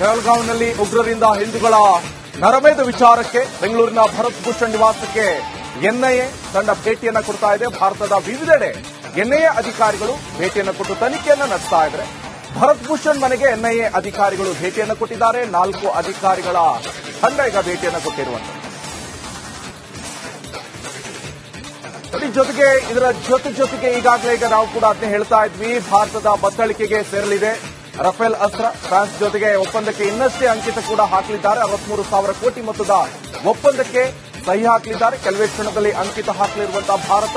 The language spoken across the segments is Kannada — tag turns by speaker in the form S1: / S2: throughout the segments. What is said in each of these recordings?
S1: ಬೆಳಗಾವಿನಲ್ಲಿ ಉಗ್ರರಿಂದ ಹಿಂದೂಗಳ ನರಮೇಧ ವಿಚಾರಕ್ಕೆ ಬೆಂಗಳೂರಿನ ಭರತ್ ಭೂಷಣ್ ನಿವಾಸಕ್ಕೆ ಎನ್ಐಎ ತಂಡ ಭೇಟಿಯನ್ನು ಕೊಡ್ತಾ ಇದೆ. ಭಾರತದ ವಿವಿಧೆಡೆ ಎನ್ಐಎ ಅಧಿಕಾರಿಗಳು ಭೇಟಿಯನ್ನು ಕೊಟ್ಟು ತನಿಖೆಯನ್ನು ನಡೆಸ್ತಾ ಇದ್ದಾರೆ. ಭರತ್ ಭೂಷಣ್ ಮನೆಗೆ ಎನ್ಐಎ ಅಧಿಕಾರಿಗಳು ಭೇಟಿಯನ್ನು ಕೊಟ್ಟಿದ್ದಾರೆ. ನಾಲ್ಕು ಅಧಿಕಾರಿಗಳ ತಂಡ ಈಗ ಭೇಟಿಯನ್ನು ಕೊಟ್ಟಿರುವಂತದ್ದು ನೋಡಿ ಜೊತೆಗೆ ಇದರ ಜೊತೆ ಜೊತೆಗೆ ಈಗಾಗಲೇ ಈಗ ನಾವು ಕೂಡ ಅದನ್ನೇ ಹೇಳ್ತಾ ಇದ್ವಿ. ಭಾರತದ ಬತ್ತಳಿಕೆಗೆ ಸೇರಲಿದೆ. ರಫೇಲ್ ಅಸ್ತ್ರ ಫ್ರಾನ್ಸ್ ಜೊತೆಗೆ ಒಪ್ಪಂದಕ್ಕೆ ಇನ್ನಷ್ಟೇ ಅಂಕಿತ ಕೂಡ ಹಾಕಲಿದ್ದಾರೆ. ಅರವತ್ಮೂರು ಸಾವಿರ ಕೋಟಿ ಮೊತ್ತದ ಒಪ್ಪಂದಕ್ಕೆ ಸಹಿ ಹಾಕಲಿದ್ದಾರೆ. ಕೆಲವೇ ಕ್ಷಣದಲ್ಲಿ ಅಂಕಿತ ಹಾಕಲಿರುವಂತಹ ಭಾರತ.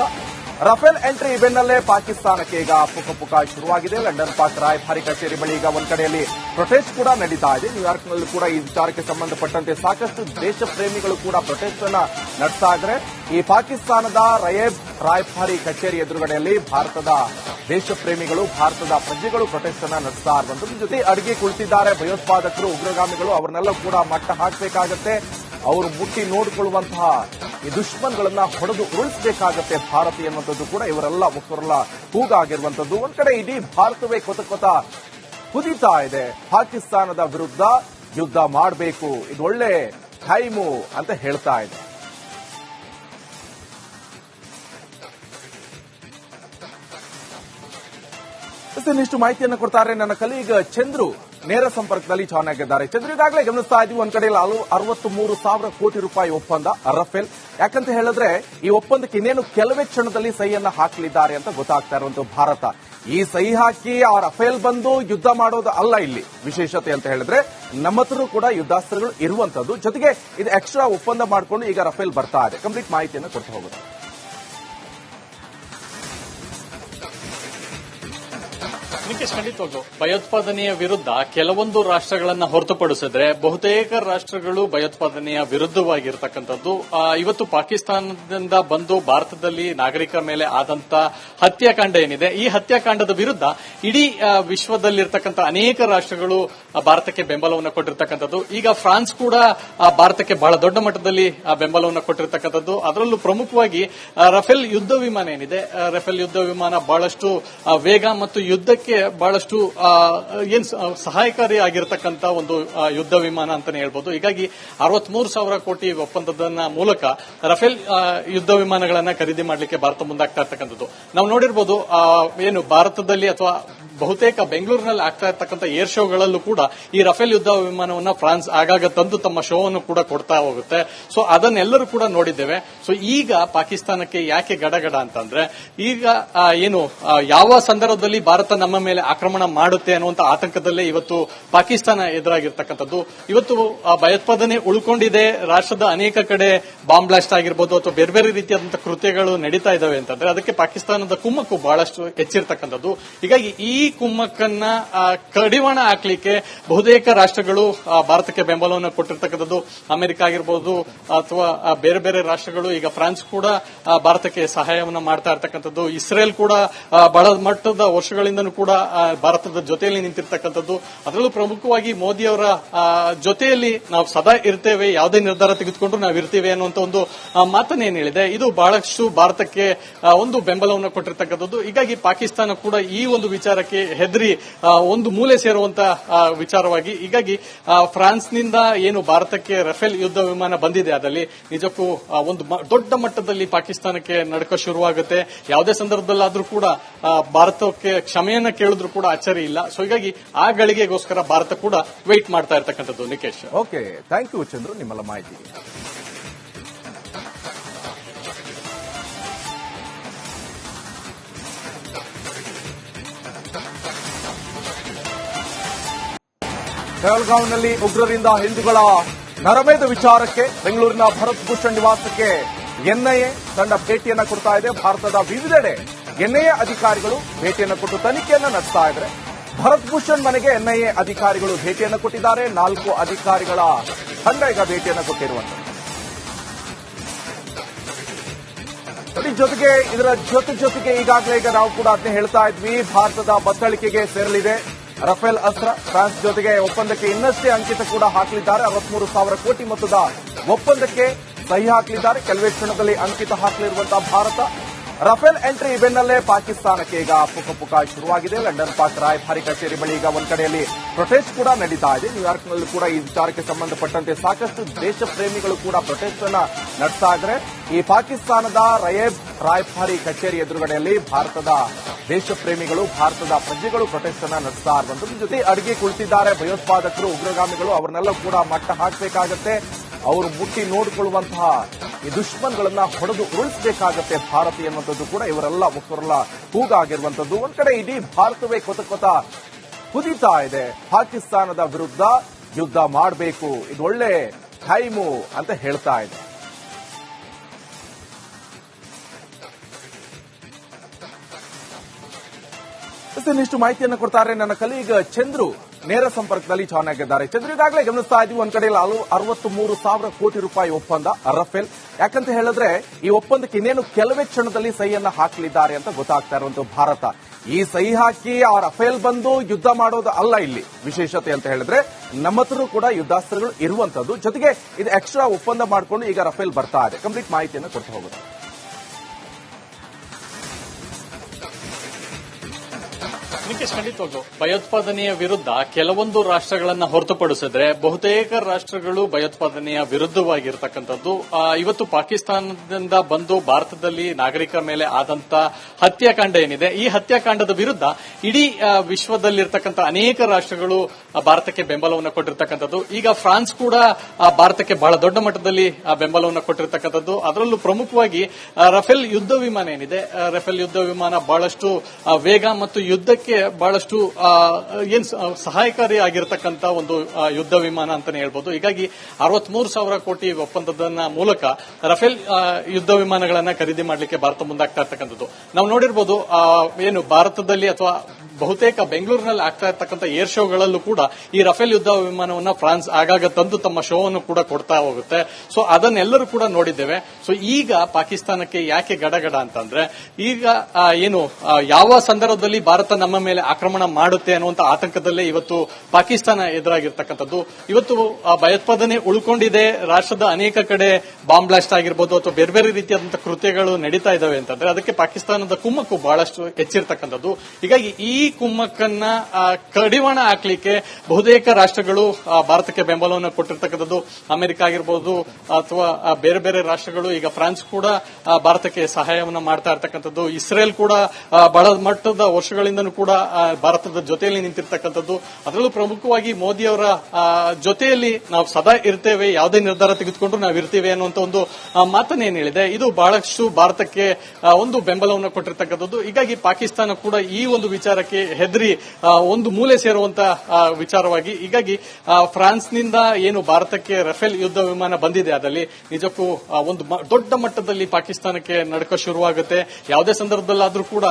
S1: ರಫೇಲ್ ಎಂಟ್ರಿ ಬೆನ್ನಲ್ಲೇ ಪಾಕಿಸ್ತಾನಕ್ಕೆ ಈಗ ಪುಕ ಪುಕ ಶುರುವಾಗಿದೆ. ಲಂಡನ್ ಪಾಕ್ ರಾಯಭಾರಿ ಕಚೇರಿ ಬಳಿ ಈಗ ಒಂದ್ ಕಡೆಯಲ್ಲಿ ಪ್ರೊಟೆಸ್ಟ್ ಕೂಡ ನಡೀತಾ ಇದೆ. ನ್ಯೂಯಾರ್ಕ್ನಲ್ಲಿ ಕೂಡ ಈ ವಿಚಾರಕ್ಕೆ ಸಂಬಂಧಪಟ್ಟಂತೆ ಸಾಕಷ್ಟು ದೇಶ ಪ್ರೇಮಿಗಳು ಕೂಡ ಪ್ರೊಟೆಸ್ಟ್ ಅನ್ನ ನಡೆಸ್ತಾ ಇದ್ರೆ ಈ ಪಾಕಿಸ್ತಾನದ ರಯೇಬ್ ರಾಯಭಾರಿ ಕಚೇರಿ ಎದುರುಗಡೆಯಲ್ಲಿ ಭಾರತದ ದೇಶ ಪ್ರೇಮಿಗಳು ಭಾರತದ ಪ್ರಜೆಗಳು ಪ್ರೊಟೆಸ್ಟ್ ಅನ್ನ ನಡೆಸ್ತಾ ಇರುವಂತದ್ದು. ಜೊತೆ ಅಡಿಗೆ ಕುಳಿತಿದ್ದಾರೆ. ಭಯೋತ್ಪಾದಕರು, ಉಗ್ರಗಾಮಿಗಳು, ಅವರನ್ನೆಲ್ಲ ಕೂಡ ಮಟ್ಟ ಹಾಕಬೇಕಾಗತ್ತೆ. ಅವರು ಮುಟ್ಟಿ ನೋಡಿಕೊಳ್ಳುವಂತಹ ಈ ದುಶ್ಮನ್ಗಳನ್ನ ಹೊಡೆದು ಉರುಳಿಸಬೇಕಾಗತ್ತೆ ಭಾರತ ಎನ್ನುವಂಥದ್ದು ಕೂಡ ಇವರೆಲ್ಲ ಮುಖರೆಲ್ಲ ಕೂಗಾಗಿರುವಂತದ್ದು ಒಂದ್ ಕಡೆ ಇಡೀ ಭಾರತವೇ ಕೊತ ಕೊತ ಕುದೀತಾ ಇದೆ. ಪಾಕಿಸ್ತಾನದ ವಿರುದ್ಧ ಯುದ್ಧ ಮಾಡಬೇಕು. ಇದು ಒಳ್ಳೆ ಟೈಮು ಅಂತ ಹೇಳ್ತಾ ಇದೆ. ಇನ್ನಿಷ್ಟು ಮಾಹಿತಿಯನ್ನು ಕೊಡ್ತಾರೆ ನನ್ನ ಕಲೀಗ್ ಚಂದ್ರು. ನೇರ ಸಂಪರ್ಕದಲ್ಲಿ ಜಾಯ್ನ್ ಆಗಿದ್ದಾರೆ. ಚಂದ್ರು, ಈಗಾಗಲೇ ಗಮನಿಸ್ತಾ ಇದೀವಿ, ಒಂದ್ ಕಡೆಯಲ್ಲಿ ಅರವತ್ತು ಮೂರು ಸಾವಿರ ಕೋಟಿ ರೂಪಾಯಿ ಒಪ್ಪಂದ, ರಫೇಲ್. ಯಾಕಂತ ಹೇಳಿದ್ರೆ, ಈ ಒಪ್ಪಂದಕ್ಕೆ ಇನ್ನೇನು ಕೆಲವೇ ಕ್ಷಣದಲ್ಲಿ ಸಹಿಯನ್ನ ಹಾಕಲಿದ್ದಾರೆ ಅಂತ ಗೊತ್ತಾಗ್ತಾ ಇರುವಂತಹ ಭಾರತ. ಈ ಸಹಿ ಹಾಕಿ ಆ ರಫೇಲ್ ಬಂದು ಯುದ್ಧ ಮಾಡೋದು ಅಲ್ಲ ಇಲ್ಲಿ. ವಿಶೇಷತೆ ಅಂತ ಹೇಳಿದ್ರೆ, ನಮ್ಮ ಹತ್ರ ಕೂಡ ಯುದ್ಧಾಸ್ತ್ರಗಳು ಇರುವಂತದ್ದು. ಜೊತೆಗೆ ಇದು ಎಕ್ಸ್ಟ್ರಾ ಒಪ್ಪಂದ ಮಾಡಿಕೊಂಡು ಈಗ ರಫೇಲ್ ಬರ್ತಾ ಇದೆ. ಕಂಪ್ಲೀಟ್ ಮಾಹಿತಿಯನ್ನು ಕೊಡ್ತಾ ಹೋಗುತ್ತೆ
S2: ನಿಖೇಶ್ ಖಂಡಿತವಾಗ್ಲು ಭಯೋತ್ಪಾದನೆಯ ವಿರುದ್ಧ ಕೆಲವೊಂದು ರಾಷ್ಟ್ರಗಳನ್ನ ಹೊರತುಪಡಿಸಿದ್ರೆ ಬಹುತೇಕ ರಾಷ್ಟ್ರಗಳು ಭಯೋತ್ಪಾದನೆಯ ವಿರುದ್ಧವಾಗಿರ್ತಕ್ಕಂಥದ್ದು. ಇವತ್ತು ಪಾಕಿಸ್ತಾನದಿಂದ ಬಂದು ಭಾರತದಲ್ಲಿ ನಾಗರಿಕರ ಮೇಲೆ ಆದಂತ ಹತ್ಯಾಕಾಂಡ ಏನಿದೆ, ಈ ಹತ್ಯಾಕಾಂಡದ ವಿರುದ್ಧ ಇಡೀ ವಿಶ್ವದಲ್ಲಿರ್ತಕ್ಕಂಥ ಅನೇಕ ರಾಷ್ಟ್ರಗಳು ಭಾರತಕ್ಕೆ ಬೆಂಬಲವನ್ನು ಕೊಟ್ಟಿರ್ತಕ್ಕಂಥದ್ದು. ಈಗ ಫ್ರಾನ್ಸ್ ಕೂಡ ಭಾರತಕ್ಕೆ ಬಹಳ ದೊಡ್ಡ ಮಟ್ಟದಲ್ಲಿ ಬೆಂಬಲವನ್ನು ಕೊಟ್ಟಿರ್ತಕ್ಕಂಥದ್ದು. ಅದರಲ್ಲೂ ಪ್ರಮುಖವಾಗಿ ರಫೇಲ್ ಯುದ್ಧ ವಿಮಾನ ಏನಿದೆ ರಫೇಲ್ ಯುದ್ಧ ವಿಮಾನ ಬಹಳಷ್ಟು ವೇಗ ಮತ್ತು ಯುದ್ಧಕ್ಕೆ ಬಹಳಷ್ಟು ಏನ್ ಸಹಾಯಕಾರಿ ಆಗಿರತಕ್ಕಂತ ಒಂದು ಯುದ್ಧ ವಿಮಾನ ಅಂತಾನೆ ಹೇಳ್ಬೋದು. ಹೀಗಾಗಿ ಅರವತ್ಮೂರು ಸಾವಿರ ಕೋಟಿ ಒಪ್ಪಂದದ ಮೂಲಕ ರಫೇಲ್ ಯುದ್ಧ ವಿಮಾನಗಳನ್ನ ಖರೀದಿ ಮಾಡಲಿಕ್ಕೆ ಭಾರತ ಮುಂದಾಗ್ತಾ ಇರ್ತಕ್ಕಂಥದ್ದು. ನಾವು ನೋಡಿರ್ಬೋದು ಏನು, ಭಾರತದಲ್ಲಿ ಅಥವಾ ಬಹುತೇಕ ಬೆಂಗಳೂರಿನಲ್ಲಿ ಆಗ್ತಾ ಇರ್ತಕ್ಕಂಥ ಏರ್ ಶೋಗಳಲ್ಲೂ ಕೂಡ ಈ ರಫೇಲ್ ಯುದ್ಧ ವಿಮಾನವನ್ನ ಫ್ರಾನ್ಸ್ ಆಗಾಗ ತಂದು ತಮ್ಮ ಶೋವನ್ನು ಕೂಡ ಕೊಡ್ತಾ ಹೋಗುತ್ತೆ. ಸೊ, ಅದನ್ನೆಲ್ಲರೂ ಕೂಡ ನೋಡಿದ್ದೇವೆ. ಸೊ, ಈಗ ಪಾಕಿಸ್ತಾನಕ್ಕೆ ಯಾಕೆ ಗಡಗಡ ಅಂತಂದ್ರೆ, ಈಗ ಏನು ಯಾವ ಸಂದರ್ಭದಲ್ಲಿ ಭಾರತ ನಮ್ಮ ಮೇಲೆ ಆಕ್ರಮಣ ಮಾಡುತ್ತೆ ಅನ್ನುವಂತ ಆತಂಕದಲ್ಲೇ ಇವತ್ತು ಪಾಕಿಸ್ತಾನ ಎದುರಾಗಿರ್ತಕ್ಕಂಥದ್ದು. ಇವತ್ತು ಭಯೋತ್ಪಾದನೆ ಉಳ್ಕೊಂಡಿದೆ. ರಾಷ್ಟ್ರದ ಅನೇಕ ಕಡೆ ಬಾಂಬ್ ಬ್ಲಾಸ್ಟ್ ಆಗಿರ್ಬೋದು ಅಥವಾ ಬೇರೆ ಬೇರೆ ರೀತಿಯಾದಂತಹ ಕೃತ್ಯಗಳು ನಡೀತಾ ಇದಾವೆ ಅಂತಂದ್ರೆ, ಅದಕ್ಕೆ ಪಾಕಿಸ್ತಾನದ ಕುಮ್ಮಕ್ಕು ಬಹಳಷ್ಟು ಹೆಚ್ಚಿರ್ತಕ್ಕಂಥದ್ದು ಹೀಗಾಗಿ ಈ ಕುಮ್ಮಕ್ಕನ್ನ ಕಡಿವಾಣ ಹಾಕ್ಲಿಕ್ಕೆ ಬಹುತೇಕ ರಾಷ್ಟ್ರಗಳು ಭಾರತಕ್ಕೆ ಬೆಂಬಲವನ್ನು ಕೊಟ್ಟಿರ್ತಕ್ಕಂಥದ್ದು ಅಮೆರಿಕ ಆಗಿರ್ಬೋದು ಅಥವಾ ಬೇರೆ ಬೇರೆ ರಾಷ್ಟ್ರಗಳು ಈಗ ಫ್ರಾನ್ಸ್ ಕೂಡ ಭಾರತಕ್ಕೆ ಸಹಾಯವನ್ನು ಮಾಡ್ತಾ ಇರ್ತಕ್ಕಂಥದ್ದು. ಇಸ್ರೇಲ್ ಕೂಡ ಬಹಳ ಮಟ್ಟದ ವರ್ಷಗಳಿಂದಲೂ ಕೂಡ ಭಾರತದ ಜೊತೆಯಲ್ಲಿ ನಿಂತಿರ್ತಕ್ಕಂಥದ್ದು. ಅದರಲ್ಲೂ ಪ್ರಮುಖವಾಗಿ ಮೋದಿಯವರ ಅವರ ಜೊತೆಯಲ್ಲಿ ನಾವು ಸದಾ ಇರ್ತೇವೆ ಯಾವುದೇ ನಿರ್ಧಾರ ತೆಗೆದುಕೊಂಡ್ರು ನಾವು ಇರ್ತೇವೆ ಅನ್ನುವಂತ ಒಂದು ಆ, ಮಾತನ್ನ ಏನ್ ಹೇಳಿದೆ. ಇದು ಬಹಳಷ್ಟು ಭಾರತಕ್ಕೆ ಒಂದು ಬೆಂಬಲವನ್ನು ಕೊಟ್ಟಿರ್ತಕ್ಕಂಥದ್ದು. ಹೀಗಾಗಿ ಪಾಕಿಸ್ತಾನ ಕೂಡ ಈ ಒಂದು ವಿಚಾರಕ್ಕೆ ಹೆದರಿ ಆ, ಒಂದು ಮೂಲೆ ಸೇರುವಂತ ವಿಚಾರವಾಗಿ. ಹೀಗಾಗಿ ಫ್ರಾನ್ಸ್ನಿಂದ ಏನು ಭಾರತಕ್ಕೆ ರಫೇಲ್ ಯುದ್ಧ ವಿಮಾನ ಬಂದಿದೆ ಅದರಲ್ಲಿ ನಿಜಕ್ಕೂ ಒಂದು ದೊಡ್ಡ ಮಟ್ಟದಲ್ಲಿ ಪಾಕಿಸ್ತಾನಕ್ಕೆ ನಡಕ ಶುರುವಾಗುತ್ತೆ. ಯಾವುದೇ ಸಂದರ್ಭದಲ್ಲಾದರೂ ಕೂಡ ಭಾರತಕ್ಕೆ ಕ್ಷಮೆಯನ್ನ ಕೇಳಿದ್ರು ಕೂಡ ಅಚ್ಚರಿ ಇಲ್ಲ. ಸೊ ಹೀಗಾಗಿ ಆ ಗಳಿಗೆಗೋಸ್ಕರ ಭಾರತ ಕೂಡ ವೆಯ್ಟ್ ಮಾಡ್ತಾ ಇರ್ತಕ್ಕಂಥದ್ದು Nikesh.
S1: Okay thank you Chandru. ನಿಮ್ಮೆಲ್ಲ ಮಾಹಿತಿಗೆ ಬೆಳಗಾವಿನಲ್ಲಿ ಉಗ್ರರಿಂದ ಹಿಂದೂಗಳ ನರಮೇಧ ವಿಚಾರಕ್ಕೆ ಬೆಂಗಳೂರಿನ ಭರತ್ ಭೂಷಣ್ ನಿವಾಸಕ್ಕೆ ಎನ್ಐಎ ತಂಡ ಭೇಟಿಯನ್ನು ಕೊಡ್ತಾ ಇದೆ. ಭಾರತದ ವಿವಿಧೆಡೆ ಎನ್ಐಎ ಅಧಿಕಾರಿಗಳು ಭೇಟಿಯನ್ನು ಕೊಟ್ಟು ತನಿಖೆಯನ್ನು ನಡೆಸ್ತಾ ಇದ್ದಾರೆ. ಭರತ್ ಭೂಷಣ್ ಮನೆಗೆ ಎನ್ಐಎ ಅಧಿಕಾರಿಗಳು ಭೇಟಿಯನ್ನು ಕೊಟ್ಟಿದ್ದಾರೆ. ನಾಲ್ಕು ಅಧಿಕಾರಿಗಳ ತಂಡ ಈಗ ಭೇಟಿಯನ್ನು ಕೊಟ್ಟಿರುವಂತದ್ದು ನೋಡಿ ಜೊತೆಗೆ ಇದರ ಜೊತೆ ಜೊತೆಗೆ ಈಗಾಗಲೇ ಈಗ ನಾವು ಕೂಡ ಅದನ್ನೇ ಹೇಳ್ತಾ ಇದ್ವಿ. ಭಾರತದ ಬತ್ತಳಿಕೆಗೆ ಸೇರಲಿದೆ. ರಫೇಲ್ ಅಸ್ತ್ರ ಫ್ರಾನ್ಸ್ ಜೊತೆಗೆ ಒಪ್ಪಂದಕ್ಕೆ ಇನ್ನಷ್ಟೇ ಅಂಕಿತ ಕೂಡ ಹಾಕಲಿದ್ದಾರೆ. ಅರವತ್ಮೂರು ಸಾವಿರ ಕೋಟಿ ಮೊತ್ತದ ಒಪ್ಪಂದಕ್ಕೆ ಸಹಿ ಹಾಕಲಿದ್ದಾರೆ. ಕೆಲವೇ ಕ್ಷಣದಲ್ಲಿ ಅಂಕಿತ ಹಾಕಲಿರುವಂತಹ ಭಾರತ ರಫೇಲ್ ಎಂಟ್ರಿ ಬೆನ್ನಲ್ಲೇ ಪಾಕಿಸ್ತಾನಕ್ಕೆ ಈಗ ಪುಕ ಪುಕ ಶುರುವಾಗಿದೆ. ಲಂಡನ್ ಪಾಕ್ ರಾಯಭಾರಿ ಕಚೇರಿ ಬಳಿ ಈಗ ಒಂದ್ ಕಡೆಯಲ್ಲಿ ಪ್ರೊಟೆಸ್ಟ್ ಕೂಡ ನಡೀತಾ ಇದೆ. ನ್ಯೂಯಾರ್ಕ್ನಲ್ಲೂ ಕೂಡ ಈ ವಿಚಾರಕ್ಕೆ ಸಂಬಂಧಪಟ್ಟಂತೆ ಸಾಕಷ್ಟು ದೇಶ ಪ್ರೇಮಿಗಳು ಕೂಡ ಪ್ರೊಟೆಸ್ಟ್ ಅನ್ನ ನಡೆಸ್ತಾ ಇದ್ರೆ. ಈ ಪಾಕಿಸ್ತಾನದ ರಯೇಬ್ ರಾಯಭಾರಿ ಕಚೇರಿ ಎದುರುಗಡೆಯಲ್ಲಿ ಭಾರತದ ದೇಶ ಪ್ರೇಮಿಗಳು ಭಾರತದ ಪ್ರಜೆಗಳು ಪ್ರೊಟೆಸ್ಟ್ ಅನ್ನ ನಡೆಸ್ತಾ ಇರುವಂತದ್ದು ಜೊತೆ ಅಡಿಗೆ ಕುಳಿತಿದ್ದಾರೆ. ಭಯೋತ್ಪಾದಕರು, ಉಗ್ರಗಾಮಿಗಳು, ಅವರನ್ನೆಲ್ಲ ಕೂಡ ಮಟ್ಟ ಹಾಕಬೇಕಾಗತ್ತೆ. ಅವರು ಮುಟ್ಟಿ ನೋಡಿಕೊಳ್ಳುವಂತಹ ಈ ದುಶ್ಮನ್ಗಳನ್ನ ಹೊಡೆದು ಉರುಳಿಸಬೇಕಾಗತ್ತೆ ಭಾರತ ಎನ್ನುವಂಥದ್ದು ಕೂಡ ಇವರೆಲ್ಲ ಮುಖರೆಲ್ಲ ಕೂಗಾಗಿರುವಂತದ್ದು ಒಂದ್ ಕಡೆ ಇಡೀ ಭಾರತವೇ ಕೊತ ಕೊತ ಕುದೀತಾ ಇದೆ. ಪಾಕಿಸ್ತಾನದ ವಿರುದ್ಧ ಯುದ್ಧ ಮಾಡಬೇಕು. ಇದು ಒಳ್ಳೆ ಟೈಮು ಅಂತ ಹೇಳ್ತಾ ಇದೆ. ಇನ್ನಿಷ್ಟು ಮಾಹಿತಿಯನ್ನು ಕೊಡ್ತಾರೆ ನನ್ನ ಕಲೀಗ್ ಚಂದ್ರು. ನೇರ ಸಂಪರ್ಕದಲ್ಲಿ ಜಾಯ್ನ್ ಆಗಿದ್ದಾರೆ ಚಂದ್ರ ಈಗಾಗಲೇ ಗಮನಿಸ್ತಾ ಇದೀವಿ ಒಂದ್ ಕಡೆ ಅರವತ್ತು ಮೂರು ಸಾವಿರ ಕೋಟಿ ರೂಪಾಯಿ ಒಪ್ಪಂದ, ರಫೇಲ್. ಯಾಕಂತ ಹೇಳಿದ್ರೆ, ಈ ಒಪ್ಪಂದಕ್ಕೆ ಇನ್ನೇನು ಕೆಲವೇ ಕ್ಷಣದಲ್ಲಿ ಸಹಿಯನ್ನ ಹಾಕಲಿದ್ದಾರೆ ಅಂತ ಗೊತ್ತಾಗ್ತಾ ಇರುವಂತಹ ಭಾರತ. ಈ ಸಹಿ ಹಾಕಿ ಆ ರಫೇಲ್ ಬಂದು ಯುದ್ಧ ಮಾಡೋದು ಅಲ್ಲ ಇಲ್ಲಿ. ವಿಶೇಷತೆ ಅಂತ ಹೇಳಿದ್ರೆ ನಮ್ಮ ಕೂಡ ಯುದ್ಧಾಸ್ತ್ರಗಳು ಇರುವಂತದ್ದು. ಜೊತೆಗೆ ಇದು ಎಕ್ಸ್ಟ್ರಾ ಒಪ್ಪಂದ ಮಾಡಿಕೊಂಡು ಈಗ ರಫೇಲ್ ಬರ್ತಾ ಇದೆ. ಕಂಪ್ಲೀಟ್ ಮಾಹಿತಿಯನ್ನು ಕೊಡ್ತಾ ಹೋಗುತ್ತೆ
S2: ನಿಖೇಶ್ ಖಂಡಿತವಾಗ್ಲು ಭಯೋತ್ಪಾದನೆಯ ವಿರುದ್ಧ ಕೆಲವೊಂದು ರಾಷ್ಟ್ರಗಳನ್ನ ಹೊರತುಪಡಿಸಿದ್ರೆ ಬಹುತೇಕ ರಾಷ್ಟ್ರಗಳು ಭಯೋತ್ಪಾದನೆಯ ವಿರುದ್ಧವಾಗಿರ್ತಕ್ಕಂಥದ್ದು. ಇವತ್ತು ಪಾಕಿಸ್ತಾನದಿಂದ ಬಂದು ಭಾರತದಲ್ಲಿ ನಾಗರಿಕರ ಮೇಲೆ ಆದಂತ ಹತ್ಯಾಕಾಂಡ ಏನಿದೆ, ಈ ಹತ್ಯಾಕಾಂಡದ ವಿರುದ್ಧ ಇಡೀ ವಿಶ್ವದಲ್ಲಿರ್ತಕ್ಕಂಥ ಅನೇಕ ರಾಷ್ಟ್ರಗಳು ಭಾರತಕ್ಕೆ ಬೆಂಬಲವನ್ನು ಕೊಟ್ಟಿರ್ತಕ್ಕಂಥದ್ದು. ಈಗ ಫ್ರಾನ್ಸ್ ಕೂಡ ಭಾರತಕ್ಕೆ ಬಹಳ ದೊಡ್ಡ ಮಟ್ಟದಲ್ಲಿ ಬೆಂಬಲವನ್ನು ಕೊಟ್ಟಿರ್ತಕ್ಕಂಥದ್ದು. ಅದರಲ್ಲೂ ಪ್ರಮುಖವಾಗಿ ರಫೇಲ್ ಯುದ್ಧ ವಿಮಾನ ಏನಿದೆ ರಫೇಲ್ ಯುದ್ಧ ವಿಮಾನ ಬಹಳಷ್ಟು ವೇಗ ಮತ್ತು ಯುದ್ಧಕ್ಕೆ ಬಹಳಷ್ಟು ಏನ್ ಸಹಾಯಕಾರಿ ಆಗಿರತಕ್ಕಂತ ಒಂದು ಯುದ್ಧ ವಿಮಾನ ಅಂತಾನೆ ಹೇಳ್ಬೋದು. ಹೀಗಾಗಿ ಅರವತ್ಮೂರು ಸಾವಿರ ಕೋಟಿ ಒಪ್ಪಂದದ ಮೂಲಕ ರಫೇಲ್ ಯುದ್ಧ ವಿಮಾನಗಳನ್ನ ಖರೀದಿ ಮಾಡಲಿಕ್ಕೆ ಭಾರತ ಮುಂದಾಗ್ತಾ ಇರ್ತಕ್ಕಂಥದ್ದು. ನಾವು ನೋಡಿರ್ಬೋದು ಏನು, ಭಾರತದಲ್ಲಿ ಅಥವಾ ಬಹುತೇಕ ಬೆಂಗಳೂರಿನಲ್ಲಿ ಆಗ್ತಾ ಇರ್ತಕ್ಕಂಥ ಏರ್ ಶೋಗಳಲ್ಲೂ ಕೂಡ ಈ ರಫೇಲ್ ಯುದ್ಧ ವಿಮಾನವನ್ನ ಫ್ರಾನ್ಸ್ ಆಗಾಗ ತಂದು ತಮ್ಮ ಶೋವನ್ನು ಕೂಡ ಕೊಡ್ತಾ ಹೋಗುತ್ತೆ. ಸೊ, ಅದನ್ನೆಲ್ಲರೂ ಕೂಡ ನೋಡಿದ್ದೇವೆ. ಸೊ, ಈಗ ಪಾಕಿಸ್ತಾನಕ್ಕೆ ಯಾಕೆ ಗಡಗಡ ಅಂತಂದ್ರೆ, ಈಗ ಏನು ಯಾವ ಸಂದರ್ಭದಲ್ಲಿ ಭಾರತ ನಮ್ಮ ಮೇಲೆ ಆಕ್ರಮಣ ಮಾಡುತ್ತೆ ಅನ್ನುವಂತ ಆತಂಕದಲ್ಲೇ ಇವತ್ತು ಪಾಕಿಸ್ತಾನ ಎದುರಾಗಿರ್ತಕ್ಕಂಥದ್ದು. ಇವತ್ತು ಭಯೋತ್ಪಾದನೆ ಉಳ್ಕೊಂಡಿದೆ. ರಾಷ್ಟ್ರದ ಅನೇಕ ಕಡೆ ಬಾಂಬ್ ಬ್ಲಾಸ್ಟ್ ಆಗಿರ್ಬೋದು ಅಥವಾ ಬೇರೆ ಬೇರೆ ರೀತಿಯಾದಂತಹ ಕೃತ್ಯಗಳು ನಡೀತಾ ಇದಾವೆ ಅಂತಂದ್ರೆ, ಅದಕ್ಕೆ ಪಾಕಿಸ್ತಾನದ ಕುಮ್ಮಕ್ಕು ಬಹಳಷ್ಟು ಹೆಚ್ಚಿರ್ತಕ್ಕಂಥದ್ದು ಹೀಗಾಗಿ ಈ ಕುಮ್ಮಕ್ಕನ್ನ ಕಡಿವಾಣ ಹಾಕ್ಲಿಕ್ಕೆ ಬಹುತೇಕ ರಾಷ್ಟ್ರಗಳು ಭಾರತಕ್ಕೆ ಬೆಂಬಲವನ್ನು ಕೊಟ್ಟಿರ್ತಕ್ಕಂಥದ್ದು ಅಮೆರಿಕ ಆಗಿರ್ಬೋದು ಅಥವಾ ಬೇರೆ ಬೇರೆ ರಾಷ್ಟ್ರಗಳು ಈಗ ಫ್ರಾನ್ಸ್ ಕೂಡ ಭಾರತಕ್ಕೆ ಸಹಾಯವನ್ನು ಮಾಡ್ತಾ ಇರ್ತಕ್ಕಂಥದ್ದು. ಇಸ್ರೇಲ್ ಕೂಡ ಬಹಳ ಮಟ್ಟದ ವರ್ಷಗಳಿಂದನೂ ಕೂಡ ಭಾರತದ ಜೊತೆಯಲ್ಲಿ ನಿಂತಿರ್ತಕ್ಕಂಥದ್ದು. ಅದರಲ್ಲೂ ಪ್ರಮುಖವಾಗಿ ಮೋದಿಯವರ ಅವರ ಜೊತೆಯಲ್ಲಿ ನಾವು ಸದಾ ಇರ್ತೇವೆ ಯಾವುದೇ ನಿರ್ಧಾರ ತೆಗೆದುಕೊಂಡ್ರು ನಾವು ಇರ್ತೇವೆ ಅನ್ನುವಂತ ಒಂದು ಆ, ಮಾತನ್ನ ಏನ್ ಹೇಳಿದೆ. ಇದು ಬಹಳಷ್ಟು ಭಾರತಕ್ಕೆ ಒಂದು ಬೆಂಬಲವನ್ನು ಕೊಟ್ಟಿರ್ತಕ್ಕಂಥದ್ದು. ಹೀಗಾಗಿ ಪಾಕಿಸ್ತಾನ ಕೂಡ ಈ ಒಂದು ವಿಚಾರಕ್ಕೆ ಹೆದರಿ ಆ, ಒಂದು ಮೂಲೆ ಸೇರುವಂತ ವಿಚಾರವಾಗಿ. ಹೀಗಾಗಿ ಫ್ರಾನ್ಸ್ನಿಂದ ಏನು ಭಾರತಕ್ಕೆ ರಫೇಲ್ ಯುದ್ಧ ವಿಮಾನ ಬಂದಿದೆ ಅದರಲ್ಲಿ ನಿಜಕ್ಕೂ ಒಂದು ದೊಡ್ಡ ಮಟ್ಟದಲ್ಲಿ ಪಾಕಿಸ್ತಾನಕ್ಕೆ ನಡಕ ಶುರುವಾಗುತ್ತೆ. ಯಾವುದೇ ಸಂದರ್ಭದಲ್ಲಾದರೂ ಕೂಡ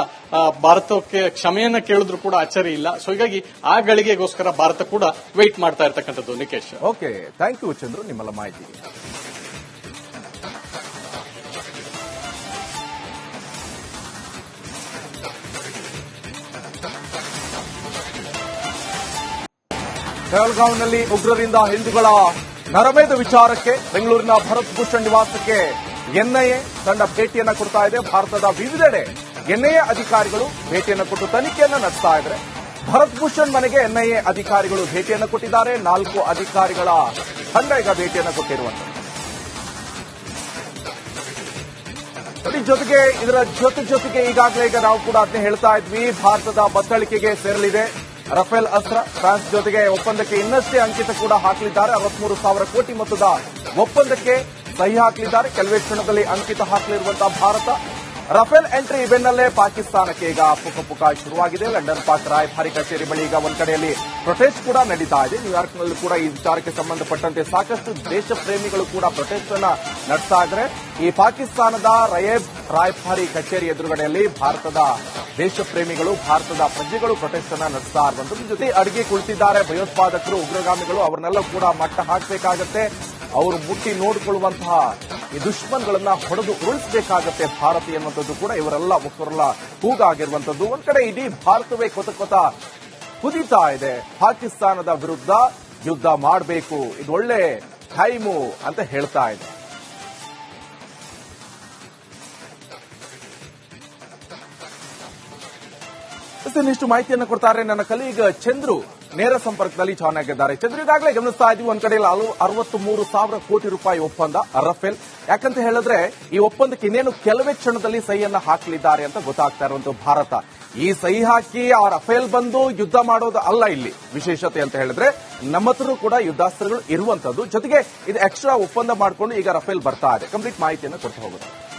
S2: ಭಾರತಕ್ಕೆ ಕ್ಷಮೆಯನ್ನ ಕೇಳಿದ್ರು ಕೂಡ ಅಚ್ಚರಿ ಇಲ್ಲ. ಸೊ ಹೀಗಾಗಿ ಆ ಗಳಿಗೆಗೋಸ್ಕರ ಭಾರತ ಕೂಡ ವೆಯ್ಟ್ ಮಾಡ್ತಾ ಇರ್ತಕ್ಕಂಥದ್ದು Nikesh.
S1: Okay thank you Chandru. ನಿಮ್ಮೆಲ್ಲ ಮಾಹಿತಿಗೆ ಬೆಳಗಾವಿನಲ್ಲಿ ಉಗ್ರರಿಂದ ಹಿಂದೂಗಳ ನರಮೇಧ ವಿಚಾರಕ್ಕೆ ಬೆಂಗಳೂರಿನ ಭರತ್ ಭೂಷಣ್ ನಿವಾಸಕ್ಕೆ ಎನ್ಐಎ ತಂಡ ಭೇಟಿಯನ್ನು ಕೊಡ್ತಾ ಇದೆ. ಭಾರತದ ವಿವಿಧೆಡೆ ಎನ್ಐಎ ಅಧಿಕಾರಿಗಳು ಭೇಟಿಯನ್ನು ಕೊಟ್ಟು ತನಿಖೆಯನ್ನು ನಡೆಸ್ತಾ ಇದ್ದಾರೆ. ಭರತ್ ಭೂಷಣ್ ಮನೆಗೆ ಎನ್ಐಎ ಅಧಿಕಾರಿಗಳು ಭೇಟಿಯನ್ನು ಕೊಟ್ಟಿದ್ದಾರೆ. ನಾಲ್ಕು ಅಧಿಕಾರಿಗಳ ತಂಡ ಈಗ ಭೇಟಿಯನ್ನು ಕೊಟ್ಟಿರುವಂತದ್ದು ನೋಡಿ ಜೊತೆಗೆ ಇದರ ಜೊತೆ ಜೊತೆಗೆ ಈಗಾಗಲೇ ಈಗ ನಾವು ಕೂಡ ಅದನ್ನೇ ಹೇಳ್ತಾ ಇದ್ವಿ. ಭಾರತದ ಬತ್ತಳಿಕೆಗೆ ಸೇರಲಿದೆ. ರಫೇಲ್ ಅಸ್ತ್ರ ಫ್ರಾನ್ಸ್ ಜೊತೆಗೆ ಒಪ್ಪಂದಕ್ಕೆ ಇನ್ನಷ್ಟೇ ಅಂಕಿತ ಕೂಡ ಹಾಕಲಿದ್ದಾರೆ. ಅರವತ್ಮೂರು ಸಾವಿರ ಕೋಟಿ ಮೊತ್ತದ ಒಪ್ಪಂದಕ್ಕೆ ಸಹಿ ಹಾಕಲಿದ್ದಾರೆ. ಕೆಲವೇ ಕ್ಷಣದಲ್ಲಿ ಅಂಕಿತ ಹಾಕಲಿರುವಂತಹ ಭಾರತ. ರಫೇಲ್ ಎಂಟ್ರಿ ಬೆನ್ನಲ್ಲೇ ಪಾಕಿಸ್ತಾನಕ್ಕೆ ಈಗ ಪುಕ ಪುಕ ಶುರುವಾಗಿದೆ. ಲಂಡನ್ ಪಾಕ್ ರಾಯಭಾರಿ ಕಚೇರಿ ಬಳಿ ಈಗ ಒಂದ್ ಕಡೆಯಲ್ಲಿ ಪ್ರೊಟೆಸ್ಟ್ ಕೂಡ ನಡೀತಾ ಇದೆ. ನ್ಯೂಯಾರ್ಕ್ನಲ್ಲಿ ಕೂಡ ಈ ವಿಚಾರಕ್ಕೆ ಸಂಬಂಧಪಟ್ಟಂತೆ ಸಾಕಷ್ಟು ದೇಶ ಪ್ರೇಮಿಗಳು ಕೂಡ ಪ್ರೊಟೆಸ್ಟ್ ಅನ್ನ ನಡೆಸ್ತಾ ಇದ್ರೆ ಈ ಪಾಕಿಸ್ತಾನದ ರಯೇಬ್ ರಾಯಭಾರಿ ಕಚೇರಿ ಎದುರುಗಡೆಯಲ್ಲಿ ಭಾರತದ ದೇಶ ಪ್ರೇಮಿಗಳು ಭಾರತದ ಪ್ರಜೆಗಳು ಪ್ರೊಟೆಸ್ಟ್ ಅನ್ನ ನಡೆಸ್ತಾ ಇರುವಂತದ್ದು. ಜೊತೆ ಅಡಿಗೆ ಕುಳಿತಿದ್ದಾರೆ. ಭಯೋತ್ಪಾದಕರು, ಉಗ್ರಗಾಮಿಗಳು, ಅವರನ್ನೆಲ್ಲ ಕೂಡ ಮಟ್ಟ ಹಾಕಬೇಕಾಗತ್ತೆ. ಅವರು ಮುಟ್ಟಿ ನೋಡಿಕೊಳ್ಳುವಂತಹ ಈ ದುಶ್ಮನ್ಗಳನ್ನ ಹೊಡೆದು ಉರುಳಿಸಬೇಕಾಗತ್ತೆ ಭಾರತ ಎನ್ನುವಂಥದ್ದು ಕೂಡ ಇವರೆಲ್ಲ ಮುಖರೆಲ್ಲ ಕೂಗಾಗಿರುವಂತದ್ದು ಒಂದ್ ಕಡೆ ಇಡೀ ಭಾರತವೇ ಕೊತ ಕೊತ ಕುದೀತಾ ಇದೆ. ಪಾಕಿಸ್ತಾನದ ವಿರುದ್ಧ ಯುದ್ಧ ಮಾಡಬೇಕು. ಇದು ಒಳ್ಳೆ ಟೈಮು ಅಂತ ಹೇಳ್ತಾ ಇದೆ. ಇನ್ನಿಷ್ಟು ಮಾಹಿತಿಯನ್ನು ಕೊಡ್ತಾರೆ ನನ್ನ ಕಲೀಗ್ ಚಂದ್ರು. ನೇರ ಸಂಪರ್ಕದಲ್ಲಿ ಜಾಯ್ನ್ ಆಗಿದ್ದಾರೆ. ಚಂದ್ರು, ಈಗಾಗಲೇ ಗಮನಿಸ್ತಾ ಇದೀವಿ, ಒಂದ್ ಕಡೆಯಲ್ಲಿ ಅರವತ್ತು ಮೂರು ಸಾವಿರ ಕೋಟಿ ರೂಪಾಯಿ ಒಪ್ಪಂದ, ರಫೇಲ್. ಯಾಕಂತ ಹೇಳಿದ್ರೆ, ಈ ಒಪ್ಪಂದಕ್ಕೆ ಇನ್ನೇನು ಕೆಲವೇ ಕ್ಷಣದಲ್ಲಿ ಸಹಿಯನ್ನ ಹಾಕಲಿದ್ದಾರೆ ಅಂತ ಗೊತ್ತಾಗ್ತಾ ಇರುವಂತಹ ಭಾರತ. ಈ ಸಹಿ ಹಾಕಿ ಆ ರಫೇಲ್ ಬಂದು ಯುದ್ಧ ಮಾಡೋದು ಅಲ್ಲ ಇಲ್ಲಿ. ವಿಶೇಷತೆ ಅಂತ ಹೇಳಿದ್ರೆ ನಮ್ಮ ಹತ್ರ ಕೂಡ ಯುದ್ಧಾಸ್ತ್ರಗಳು ಇರುವಂತದ್ದು. ಜೊತೆಗೆ ಇದು ಎಕ್ಸ್ಟ್ರಾ ಒಪ್ಪಂದ ಮಾಡಿಕೊಂಡು ಈಗ ರಫೇಲ್ ಬರ್ತಾ ಇದೆ. ಕಂಪ್ಲೀಟ್ ಮಾಹಿತಿಯನ್ನು ಕೊಟ್ಟು ಹೋಗುತ್ತೆ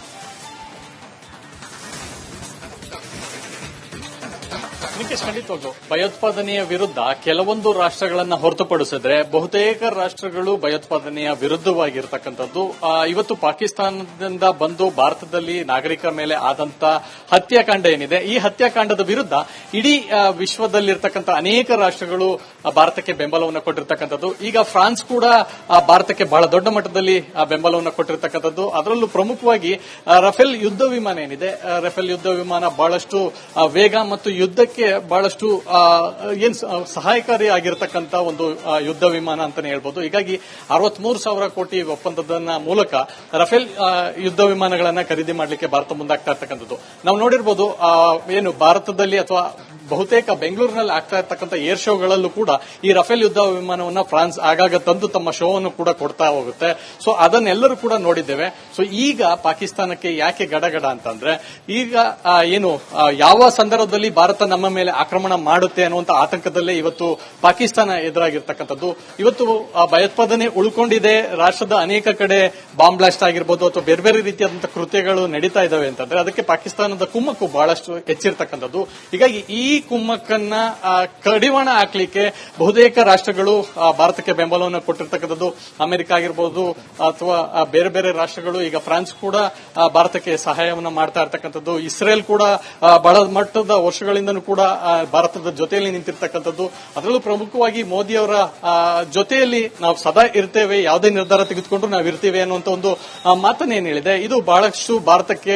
S2: ನಿಖಿಲ್ ಖಂಡಿತವಾಗ್ಲು ಭಯೋತ್ಪಾದನೆಯ ವಿರುದ್ಧ ಕೆಲವೊಂದು ರಾಷ್ಟ್ರಗಳನ್ನ ಹೊರತುಪಡಿಸಿದ್ರೆ ಬಹುತೇಕ ರಾಷ್ಟ್ರಗಳು ಭಯೋತ್ಪಾದನೆಯ ವಿರುದ್ಧವಾಗಿರ್ತಕ್ಕಂಥದ್ದು. ಇವತ್ತು ಪಾಕಿಸ್ತಾನದಿಂದ ಬಂದು ಭಾರತದಲ್ಲಿ ನಾಗರಿಕರ ಮೇಲೆ ಆದಂತ ಹತ್ಯಾಕಾಂಡ ಏನಿದೆ, ಈ ಹತ್ಯಾಕಾಂಡದ ವಿರುದ್ಧ ಇಡೀ ವಿಶ್ವದಲ್ಲಿರ್ತಕ್ಕಂಥ ಅನೇಕ ರಾಷ್ಟ್ರಗಳು ಭಾರತಕ್ಕೆ ಬೆಂಬಲವನ್ನು ಕೊಟ್ಟಿರ್ತಕ್ಕಂಥದ್ದು. ಈಗ ಫ್ರಾನ್ಸ್ ಕೂಡ ಭಾರತಕ್ಕೆ ಬಹಳ ದೊಡ್ಡ ಮಟ್ಟದಲ್ಲಿ ಬೆಂಬಲವನ್ನು ಕೊಟ್ಟಿರ್ತಕ್ಕಂಥದ್ದು. ಅದರಲ್ಲೂ ಪ್ರಮುಖವಾಗಿ ರಫೇಲ್ ಯುದ್ಧ ವಿಮಾನ ಏನಿದೆ ರಫೇಲ್ ಯುದ್ಧ ವಿಮಾನ ಬಹಳಷ್ಟು ವೇಗ ಮತ್ತು ಯುದ್ಧಕ್ಕೆ ಬಹಳಷ್ಟು ಏನ್ ಸಹಾಯಕಾರಿ ಆಗಿರತಕ್ಕಂತ ಒಂದು ಯುದ್ಧ ವಿಮಾನ ಅಂತಾನೆ ಹೇಳ್ಬೋದು. ಹೀಗಾಗಿ ಅರವತ್ಮೂರು ಸಾವಿರ ಕೋಟಿ ಒಪ್ಪಂದದ ಮೂಲಕ ರಫೇಲ್ ಯುದ್ಧ ವಿಮಾನಗಳನ್ನ ಖರೀದಿ ಮಾಡಲಿಕ್ಕೆ ಭಾರತ ಮುಂದಾಗ್ತಾ ಇರ್ತಕ್ಕಂಥದ್ದು. ನಾವು ನೋಡಿರ್ಬೋದು ಏನು, ಭಾರತದಲ್ಲಿ ಅಥವಾ ಬಹುತೇಕ ಬೆಂಗಳೂರಿನಲ್ಲಿ ಆಗ್ತಾ ಇರ್ತಕ್ಕಂಥ ಏರ್ ಶೋಗಳಲ್ಲೂ ಕೂಡ ಈ ರಫೇಲ್ ಯುದ್ಧ ವಿಮಾನವನ್ನ ಫ್ರಾನ್ಸ್ ಆಗಾಗ ತಂದು ತಮ್ಮ ಶೋವನ್ನು ಕೂಡ ಕೊಡ್ತಾ ಹೋಗುತ್ತೆ. ಸೊ, ಅದನ್ನೆಲ್ಲರೂ ಕೂಡ ನೋಡಿದ್ದೇವೆ. ಸೊ, ಈಗ ಪಾಕಿಸ್ತಾನಕ್ಕೆ ಯಾಕೆ ಗಡಗಡ ಅಂತಂದ್ರೆ, ಈಗ ಏನು ಯಾವ ಸಂದರ್ಭದಲ್ಲಿ ಭಾರತ ನಮ್ಮ ಮೇಲೆ ಆಕ್ರಮಣ ಮಾಡುತ್ತೆ ಅನ್ನುವಂತ ಆತಂಕದಲ್ಲೇ ಇವತ್ತು ಪಾಕಿಸ್ತಾನ ಎದುರಾಗಿರ್ತಕ್ಕಂಥದ್ದು. ಇವತ್ತು ಭಯೋತ್ಪಾದನೆ ಉಳ್ಕೊಂಡಿದೆ. ರಾಷ್ಟ್ರದ ಅನೇಕ ಕಡೆ ಬಾಂಬ್ ಬ್ಲಾಸ್ಟ್ ಆಗಿರ್ಬೋದು ಅಥವಾ ಬೇರೆ ಬೇರೆ ರೀತಿಯಾದಂತಹ ಕೃತ್ಯಗಳು ನಡೀತಾ ಇದಾವೆ ಅಂತಂದ್ರೆ, ಅದಕ್ಕೆ ಪಾಕಿಸ್ತಾನದ ಕುಮ್ಮಕ್ಕು ಬಹಳಷ್ಟು ಹೆಚ್ಚಿರ್ತಕ್ಕಂಥದ್ದು ಹೀಗಾಗಿ ಈ ಕುಮ್ಮಕ್ಕನ್ನ ಕಡಿವಾಣ ಹಾಕ್ಲಿಕ್ಕೆ ಬಹುತೇಕ ರಾಷ್ಟ್ರಗಳು ಭಾರತಕ್ಕೆ ಬೆಂಬಲವನ್ನು ಕೊಟ್ಟಿರ್ತಕ್ಕಂಥದ್ದು ಅಮೆರಿಕ ಆಗಿರ್ಬೋದು ಅಥವಾ ಬೇರೆ ಬೇರೆ ರಾಷ್ಟ್ರಗಳು ಈಗ ಫ್ರಾನ್ಸ್ ಕೂಡ ಭಾರತಕ್ಕೆ ಸಹಾಯವನ್ನು ಮಾಡ್ತಾ ಇರ್ತಕ್ಕಂಥದ್ದು. ಇಸ್ರೇಲ್ ಕೂಡ ಬಹಳ ಮಟ್ಟದ ವರ್ಷಗಳಿಂದಲೂ ಕೂಡ ಭಾರತದ ಜೊತೆಯಲ್ಲಿ ನಿಂತಿರ್ತಕ್ಕಂಥದ್ದು. ಅದರಲ್ಲೂ ಪ್ರಮುಖವಾಗಿ ಮೋದಿಯವರ ಅವರ ಜೊತೆಯಲ್ಲಿ ನಾವು ಸದಾ ಇರ್ತೇವೆ ಯಾವುದೇ ನಿರ್ಧಾರ ತೆಗೆದುಕೊಂಡ್ರು ನಾವು ಇರ್ತೇವೆ ಅನ್ನುವಂತ ಒಂದು ಆ, ಮಾತನ್ನ ಏನ್ ಹೇಳಿದೆ. ಇದು ಬಹಳಷ್ಟು ಭಾರತಕ್ಕೆ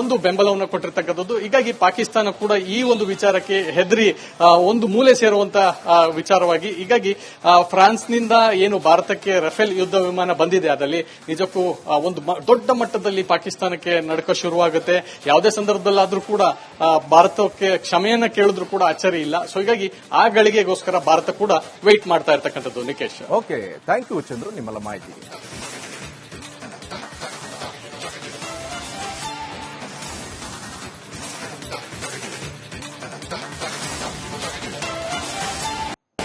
S2: ಒಂದು ಬೆಂಬಲವನ್ನು ಕೊಟ್ಟಿರ್ತಕ್ಕಂಥದ್ದು. ಹೀಗಾಗಿ ಪಾಕಿಸ್ತಾನ ಕೂಡ ಈ ಒಂದು ವಿಚಾರಕ್ಕೆ ಹೆದರಿ ಆ, ಒಂದು ಮೂಲೆ ಸೇರುವಂತ ವಿಚಾರವಾಗಿ. ಹೀಗಾಗಿ ಫ್ರಾನ್ಸ್ನಿಂದ ಏನು ಭಾರತಕ್ಕೆ ರಫೇಲ್ ಯುದ್ಧ ವಿಮಾನ ಬಂದಿದೆ ಅದರಲ್ಲಿ ನಿಜಕ್ಕೂ ಒಂದು ದೊಡ್ಡ ಮಟ್ಟದಲ್ಲಿ ಪಾಕಿಸ್ತಾನಕ್ಕೆ ನಡಕ ಶುರುವಾಗುತ್ತೆ. ಯಾವುದೇ ಸಂದರ್ಭದಲ್ಲಾದರೂ ಕೂಡ ಭಾರತಕ್ಕೆ ಕ್ಷಮೆಯನ್ನ ಕೇಳಿದ್ರು ಕೂಡ ಅಚ್ಚರಿ ಇಲ್ಲ. ಸೊ ಹೀಗಾಗಿ ಆ ಗಳಿಗೆಗೋಸ್ಕರ ಭಾರತ ಕೂಡ ವೆಯ್ಟ್ ಮಾಡ್ತಾ ಇರ್ತಕ್ಕಂಥದ್ದು Nikesh.
S1: Okay thank you Chandru. ನಿಮ್ಮೆಲ್ಲ ಮಾಹಿತಿಗೆ